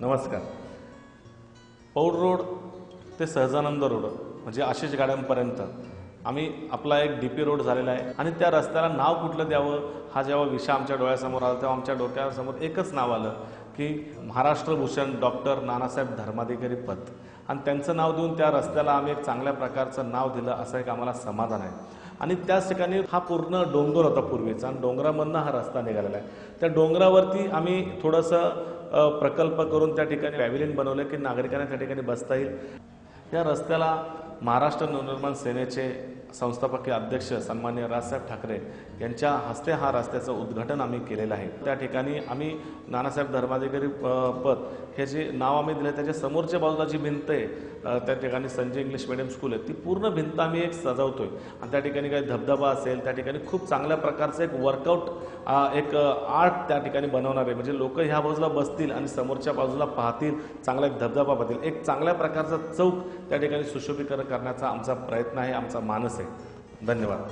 नमस्कार. पौड रोड ते सहजानंद रोड म्हणजे आशिष गाड्यांपर्यंत. आम्ही आपला एक डी पी रोड झालेला आहे. आणि त्या रस्त्याला नाव कुठलं द्यावं? हा जेव्हा विषय आमच्या डोळ्यासमोर आला तेव्हा आमच्या डोक्यासमोर एकच नाव आलं की महाराष्ट्रभूषण डॉक्टर नानासाहेब धर्माधिकारी पद. आणि त्यांचं नाव देऊन त्या रस्त्याला आम्ही एक चांगल्या प्रकारचं नाव दिलं असं एक आम्हाला समाधान आहे. आणि त्याच ठिकाणी हा पूर्ण डोंगर होता पूर्वीचा. आणि डोंगरामधनं हा रस्ता निघालेला आहे. त्या डोंगरावरती आम्ही थोडंसं प्रकल्प करून त्या ठिकाणी पॅव्हिलियन बनवलं की नागरिकांना त्या ठिकाणी बसता येईल. या रस्त्याला महाराष्ट्र नवनिर्माण सेनेचे संस्थापकीय अध्यक्ष सन्मान्य राजसाहेब ठाकरे यांच्या हस्ते हा रस्त्याचं उद्घाटन आम्ही केलेलं आहे. त्या ठिकाणी आम्ही नानासाहेब धर्माधिकारी पद हे जे नाव आम्ही दिलं त्याच्या समोरच्या बाजूला जी भिंत आहे त्या ठिकाणी संजय इंग्लिश मिडियम स्कूल आहे. ती पूर्ण भिंत आम्ही एक सजवतोय. आणि त्या ठिकाणी काही धबधबा असेल त्या ठिकाणी खूप चांगल्या प्रकारचं एक वर्कआउट एक आर्ट त्या ठिकाणी बनवणार आहे. म्हणजे लोक ह्या बाजूला बसतील आणि समोरच्या बाजूला पाहतील चांगला एक धबधबा पाहतील एक चांगल्या प्रकारचा चौक त्या ठिकाणी सुशोभीकरण करण्याचा आमचा प्रयत्न आहे आमचा मानस आहे. धन्यवाद.